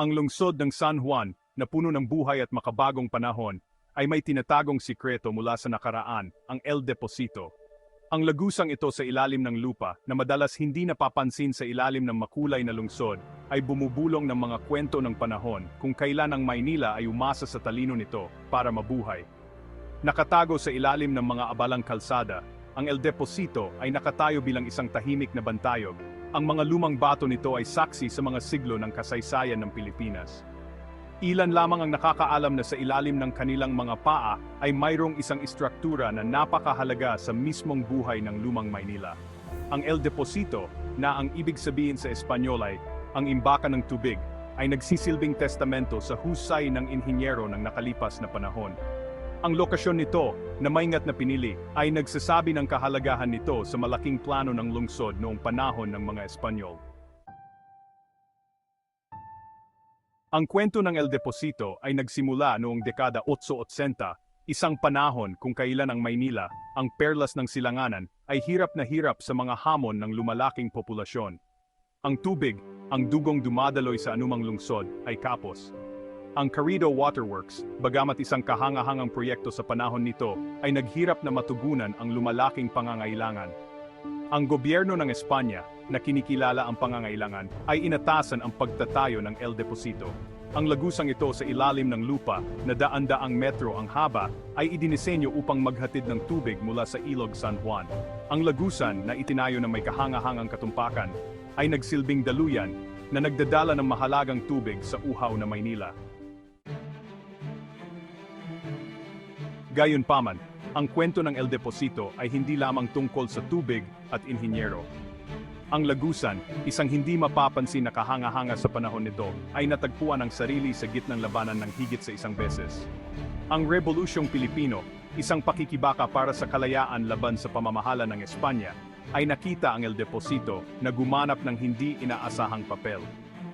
Ang lungsod ng San Juan, na puno ng buhay at makabagong panahon, ay may tinatagong sikreto mula sa nakaraan, ang El Deposito. Ang lagusang ito sa ilalim ng lupa, na madalas hindi napapansin sa ilalim ng makulay na lungsod, ay bumubulong ng mga kwento ng panahon kung kailan ang Maynila ay umasa sa talino nito para mabuhay. Nakatago sa ilalim ng mga abalang kalsada, ang El Deposito ay nakatayo bilang isang tahimik na bantayog. Ang mga lumang bato nito ay saksi sa mga siglo ng kasaysayan ng Pilipinas. Ilan lamang ang nakakaalam na sa ilalim ng kanilang mga paa ay mayroong isang istruktura na napakahalaga sa mismong buhay ng lumang Maynila. Ang El Deposito, na ang ibig sabihin sa Espanyol ay ang imbakan ng tubig, ay nagsisilbing testamento sa husay ng inhinyero ng nakalipas na panahon. Ang lokasyon nito, na maingat na pinili, ay nagsasabi ng kahalagahan nito sa malaking plano ng lungsod noong panahon ng mga Espanyol. Ang kwento ng El Deposito ay nagsimula noong dekada 880, isang panahon kung kailan ang Maynila, ang perlas ng silanganan, ay hirap na hirap sa mga hamon ng lumalaking populasyon. Ang tubig, ang dugong dumadaloy sa anumang lungsod, ay kapos. Ang Carrido Waterworks, bagamat isang kahangahangang proyekto sa panahon nito, ay naghirap na matugunan ang lumalaking pangangailangan. Ang gobyerno ng Espanya, na kinikilala ang pangangailangan, ay inatasan ang pagtatayo ng El Deposito. Ang lagusang ito sa ilalim ng lupa, na daan-daang metro ang haba, ay idinisenyo upang maghatid ng tubig mula sa Ilog San Juan. Ang lagusan, na itinayo na may kahangahangang katumpakan, ay nagsilbing daluyan na nagdadala ng mahalagang tubig sa uhaw na Maynila. Gayunpaman, ang kwento ng El Deposito ay hindi lamang tungkol sa tubig at inhinyero. Ang lagusan, isang hindi mapapansin na kahanga-hanga sa panahon nito, ay natagpuan ang sarili sa gitnang labanan ng higit sa isang beses. Ang Rebolusyong Pilipino, isang pakikibaka para sa kalayaan laban sa pamamahala ng Espanya, ay nakita ang El Deposito na gumanap ng hindi inaasahang papel.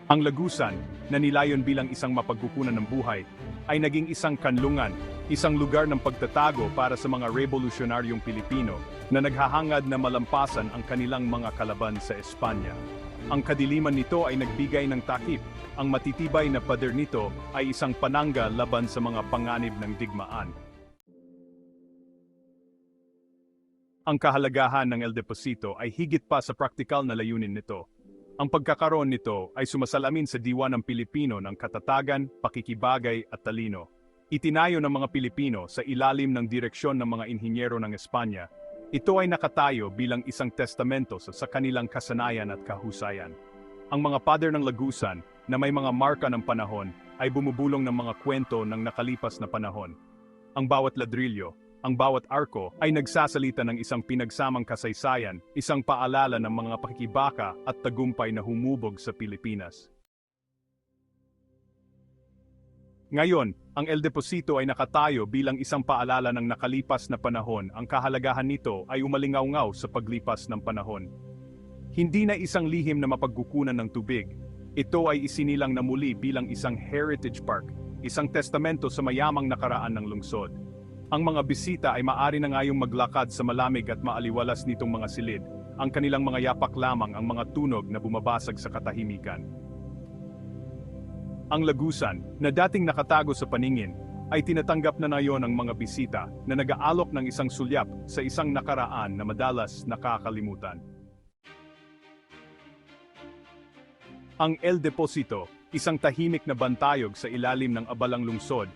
Ang lagusan, na nilayon bilang isang mapagkukunan ng buhay, ay naging isang kanlungan, isang lugar ng pagtatago para sa mga revolusyonaryong Pilipino na naghahangad na malampasan ang kanilang mga kalaban sa Espanya. Ang kadiliman nito ay nagbigay ng takip. Ang matitibay na pader nito ay isang panangga laban sa mga panganib ng digmaan. Ang kahalagahan ng El Deposito ay higit pa sa praktikal na layunin nito. Ang pagkakaroon nito ay sumasalamin sa diwa ng Pilipino ng katatagan, pakikibagay at talino. Itinayo ng mga Pilipino sa ilalim ng direksyon ng mga inhinyero ng Espanya. Ito ay nakatayo bilang isang testamento sa, sa kanilang kasanayan at kahusayan. Ang mga pader ng lagusan na may mga marka ng panahon ay bumubulong ng mga kwento ng nakalipas na panahon. Ang bawat ladrilyo, ang bawat arko ay nagsasalita ng isang pinagsamang kasaysayan, isang paalala ng mga pakikibaka at tagumpay na humubog sa Pilipinas. Ngayon, ang El Deposito ay nakatayo bilang isang paalala ng nakalipas na panahon. Ang kahalagahan nito ay umalingaw-ngaw sa paglipas ng panahon. Hindi na isang lihim na mapagkukunan ng tubig. Ito ay isinilang na muli bilang isang heritage park, isang testamento sa mayamang nakaraan ng lungsod. Ang mga bisita ay maari na ngayong maglakad sa malamig at maaliwalas nitong mga silid. Ang kanilang mga yapak lamang ang mga tunog na bumabasag sa katahimikan. Ang lagusan, na dating nakatago sa paningin, ay tinatanggap na ngayon ng mga bisita na nag-aalok ng isang sulyap sa isang nakaraan na madalas nakakalimutan. Ang El Deposito, isang tahimik na bantayog sa ilalim ng abalang lungsod,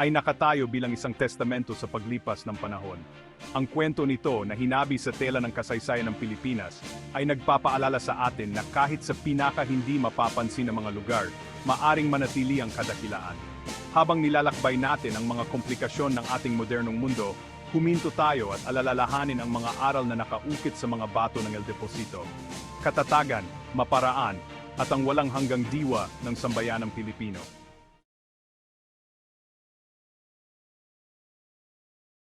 ay nakatayo bilang isang testamento sa paglipas ng panahon. Ang kwento nito na hinabi sa tela ng kasaysayan ng Pilipinas ay nagpapaalala sa atin na kahit sa pinaka hindi mapapansin na mga lugar, maaring manatili ang kadakilaan. Habang nilalakbay natin ang mga komplikasyon ng ating modernong mundo, huminto tayo at alalalahanin ang mga aral na nakaukit sa mga bato ng El Deposito. Katatagan, maparaan, at ang walang hanggang diwa ng sambayanang Pilipino.